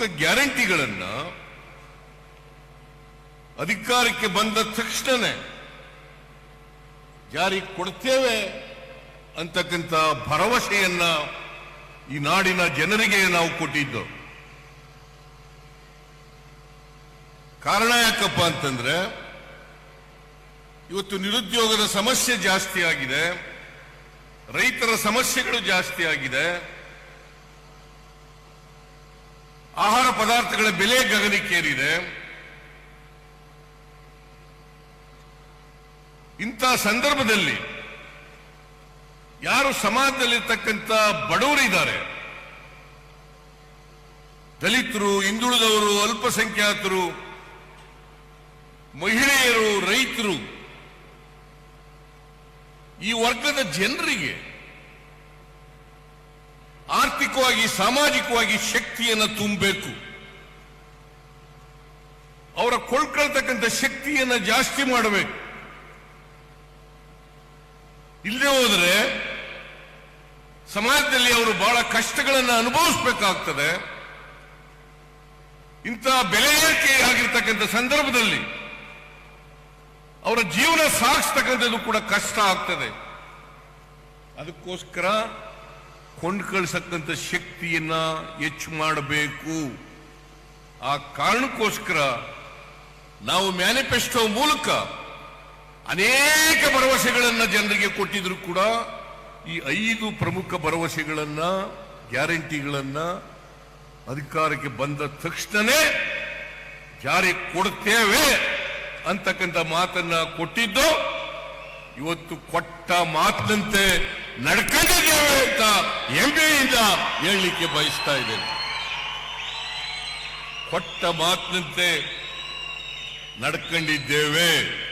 ಪ್ರಮುಖ ಗ್ಯಾರಂಟಿಗಳನ್ನ ಅಧಿಕಾರಕ್ಕೆ ಬಂದ ತಕ್ಷಣನೇ ಜಾರಿ ಕೊಡ್ತೇವೆ ಅಂತಕ್ಕಂಥ ಭರವಸೆಯನ್ನ ಈ ನಾಡಿನ ಜನರಿಗೆ ನಾವು ಕೊಟ್ಟಿದ್ದು. ಕಾರಣ ಯಾಕಪ್ಪ ಅಂತಂದ್ರೆ ಇವತ್ತು ನಿರುದ್ಯೋಗದ ಸಮಸ್ಯೆ ಜಾಸ್ತಿ ಆಗಿದೆ, ರೈತರ ಸಮಸ್ಯೆಗಳು ಜಾಸ್ತಿ ಆಗಿದೆ. ಪದಾರ್ಥಗಳ ಬೆಲೆ ಗಗನಕ್ಕೇರಿದೆ. ಇಂಥ ಸಂದರ್ಭದಲ್ಲಿ ಯಾರು ಸಮಾಜದಲ್ಲಿರ್ತಕ್ಕಂಥ ಬಡವರಿದ್ದಾರೆ, ದಲಿತರು, ಹಿಂದುಳಿದವರು, ಅಲ್ಪಸಂಖ್ಯಾತರು, ಮಹಿಳೆಯರು, ರೈತರು, ಈ ವರ್ಗದ ಜನರಿಗೆ ಆರ್ಥಿಕವಾಗಿ, ಸಾಮಾಜಿಕವಾಗಿ ಶಕ್ತಿಯನ್ನು ತುಂಬಬೇಕು. ಕೊಳ್ಕೊಳ್ತಕ್ಕಂಥ ಶಕ್ತಿಯನ್ನು ಜಾಸ್ತಿ ಮಾಡಬೇಕು. ಇಲ್ಲದೆ ಹೋದರೆ ಸಮಾಜದಲ್ಲಿ ಅವರು ಬಹಳ ಕಷ್ಟಗಳನ್ನು ಅನುಭವಿಸಬೇಕಾಗ್ತದೆ. ಇಂತಹ ಬೆಲೆ ಏರಿಕೆ ಆಗಿರ್ತಕ್ಕಂಥ ಸಂದರ್ಭದಲ್ಲಿ ಅವರ ಜೀವನ ಸಾಗಿಸ್ತಕ್ಕಂಥದ್ದು ಕೂಡ ಕಷ್ಟ ಆಗ್ತದೆ. ಅದಕ್ಕೋಸ್ಕರ ಕೊಂಡ್ಕಳ್ಸಕ್ಕಂಥ ಶಕ್ತಿಯನ್ನ ಹೆಚ್ಚು ಮಾಡಬೇಕು. ಆ ಕಾರಣಕ್ಕೋಸ್ಕರ ನಾವು ಮ್ಯಾನಿಫೆಸ್ಟೋ ಮೂಲಕ ಅನೇಕ ಭರವಸೆಗಳನ್ನು ಜನರಿಗೆ ಕೊಟ್ಟಿದ್ರು ಕೂಡ ಈ ಐದು ಪ್ರಮುಖ ಭರವಸೆಗಳನ್ನ, ಗ್ಯಾರಂಟಿಗಳನ್ನ ಅಧಿಕಾರಕ್ಕೆ ಬಂದ ತಕ್ಷಣನೇ ಜಾರಿ ಕೊಡುತ್ತೇವೆ ಅಂತಕ್ಕಂಥ ಮಾತನ್ನ ಕೊಟ್ಟಿದ್ದು, ಇವತ್ತು ಕೊಟ್ಟ ಮಾತಿನಂತೆ ನಡ್ಕೊಂಡಿದ್ದೇವೆ ಅಂತ ಹೆಮ್ಮೆಯಿಂದ ಹೇಳಲಿಕ್ಕೆ ಬಯಸ್ತಾ ಇದ್ದೇನೆ. ಕೊಟ್ಟ ಮಾತಿನಂತೆ ನಡ್ಕೊಂಡಿದ್ದೇವೆ.